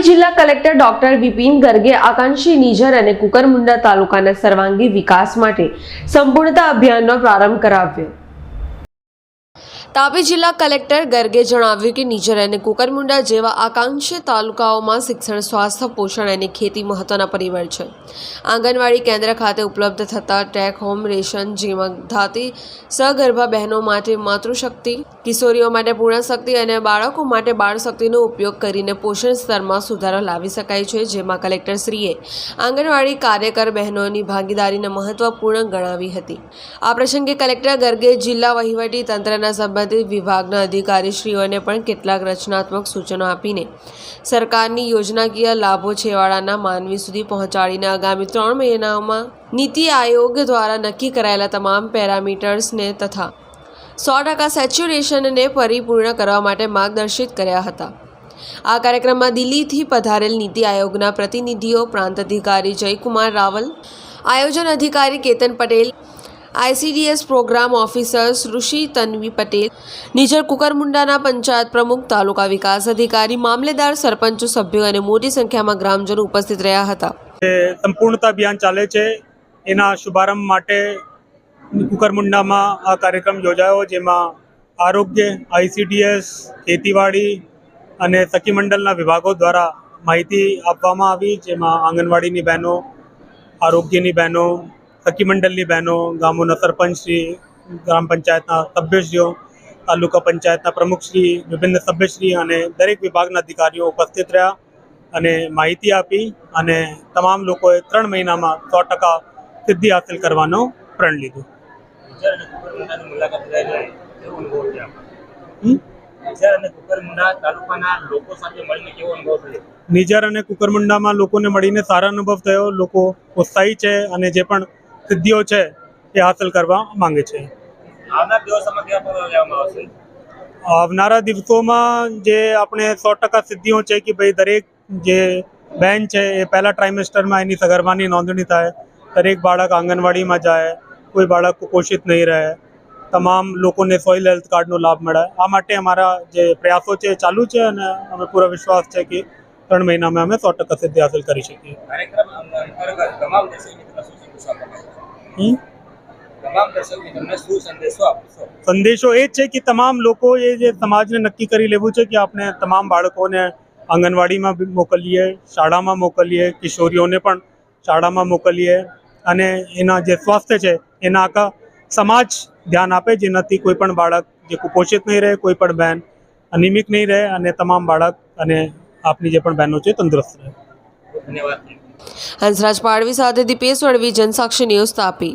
જિલ્લા collector doctor Vipin ગર્ગે, આકાંક્ષી નિઝર અને કુકરમુંડા તાલુકાના સર્વાંગી વિકાસ માટે સંપૂર્ણતા અભિયાનનો પ્રારંભ કરાવ્યો. તાપી જિલ્લા કલેક્ટર ગર્ગે જણાવ્યું કે નિજર અને કુકરમુંડા જેવા આકાંક્ષી તાલુકાઓમાં શિક્ષણ, સ્વાસ્થ્ય, પોષણ અને ખેતી મહત્વના પરિબળ છે. આંગણવાડી કેન્દ્ર ખાતે ઉપલબ્ધ થતા ટેક હોમ રેશન જેમાં ધાતી સગર્ભા બહેનો માટે માતૃશક્તિ, કિશોરીઓ માટે પૂર્ણશક્તિ અને બાળકો માટે બાળશક્તિનો ઉપયોગ કરીને પોષણ સ્તરમાં સુધારો લાવી શકાય છે, જેમાં કલેક્ટરશ્રીએ આંગણવાડી કાર્યકર બહેનોની ભાગીદારીને મહત્વપૂર્ણ ગણાવી હતી. આ પ્રસંગે કલેક્ટર ગર્ગે જિલ્લા વહીવટી તંત્રના સંબંધિત વિભાગના અધિકારીશ્રીઓને પણ કેટલાક રચનાત્મક સૂચનો આપીને સરકારની યોજનાકીય લાભો છેવાડાના માનવી સુધી પહોંચાડીને આગામી ત્રણ મહિનાઓમાં નીતિ આયોગ દ્વારા નક્કી કરાયેલા તમામ પેરામીટર્સને તથા સો ટકા સેચ્યુરેશનને પરિપૂર્ણ કરવા માટે માર્ગદર્શિત કર્યા હતા. આ કાર્યક્રમમાં દિલ્હીથી પધારેલ નીતિ આયોગના પ્રતિનિધિઓ પ્રાંત અધિકારી જયકુમાર રાવલ, આયોજન અધિકારી Ketan Patel ICDS programme officer Rishi Tanvi Patel Nizar કુકરમુંડાના panchayat પ્રમુખ, તાલુકા વિકાસ અધિકારી, મામલેદાર સરપંચો, સભ્યો અને મોટી સંખ્યામાં ગ્રામજનો ઉપસ્થિત રહ્યા હતા. સંપૂર્ણતા અભિયાન ચાલે છે, એના શુભારંભ માટે કુકરમુંડામાં આ કાર્યક્રમ યોજાયો, જેમાં આરોગ્ય, આઈસીડીએસ, ખેતીવાડી અને સખી મંડળના વિભાગો દ્વારા માહિતી આપવામાં આવી, જેમાં આંગણવાડીની બહેનો, આરોગ્યની બહેનો સખી મંડળની બહેનો ગામોના સરપંચશ્રી ગ્રામ પંચાયતના સભ્યશ્રીઓ તાલુકા પંચાયતના પ્રમુખશ્રી વિભિન્ન સભ્યશ્રી અને દરેક વિભાગના અધિકારીઓ ઉપસ્થિત રહ્યા અને માહિતી આપી અને તમામ લોકોએ ત્રણ મહિનામાં સો ટકા સિદ્ધિ હાંસલ કરવાનો પ્રણ લીધો. નિઝર અને કુકરમુંડામાં લોકોને મળીને સારા અનુભવ થયો. લોકો ઉત્સાહી છે અને જે પણ સિદ્ધિઓ છે એ હાંસલ કરવા માંગે છે. આવનાર દિવસોમાં જે આપણે સો ટકા સિદ્ધિઓ છે કે ભાઈ દરેક જે બેન છે એ પહેલા ટ્રાઇમેસ્ટરમાં એની સગર્ભાની નોંધણી થાય દરેક બાળક આંગણવાડીમાં જાય કોઈ બાળક કુપોષિત નહીં રહે તમામ લોકોને સોઇલ હેલ્થ કાર્ડનો લાભ મળે. આ માટે અમારા જે પ્રયાસો છે એ ચાલુ છે અને અમે પૂરો વિશ્વાસ છે કે ત્રણ મહિનામાં અમે સો ટકા સિદ્ધિ હાંસલ કરી શકીએ. સંદેશો એ જ છે કે તમામ લોકો એ જે સમાજને નક્કી કરી લેવું છે કે આપણે તમામ બાળકોને આંગણવાડીમાં મોકલીએ શાળામાં મોકલીએ કિશોરીઓને પણ શાળામાં મોકલીએ અને એના જે સ્વાસ્થ્ય છે એના આખા સમાજ ધ્યાન આપે જેનાથી કોઈ પણ બાળક જે કુપોષિત નહીં રહે કોઈ પણ બહેન અનિમિક નહીં રહે અને તમામ બાળક અને આપની જે પણ બહેનો છે તંદુરસ્ત રહે. ધન્યવાદ. હંસરાજ પાડવી સાથે દીપેશ વળવી જનસાક્ષી ન્યૂઝ તાપી.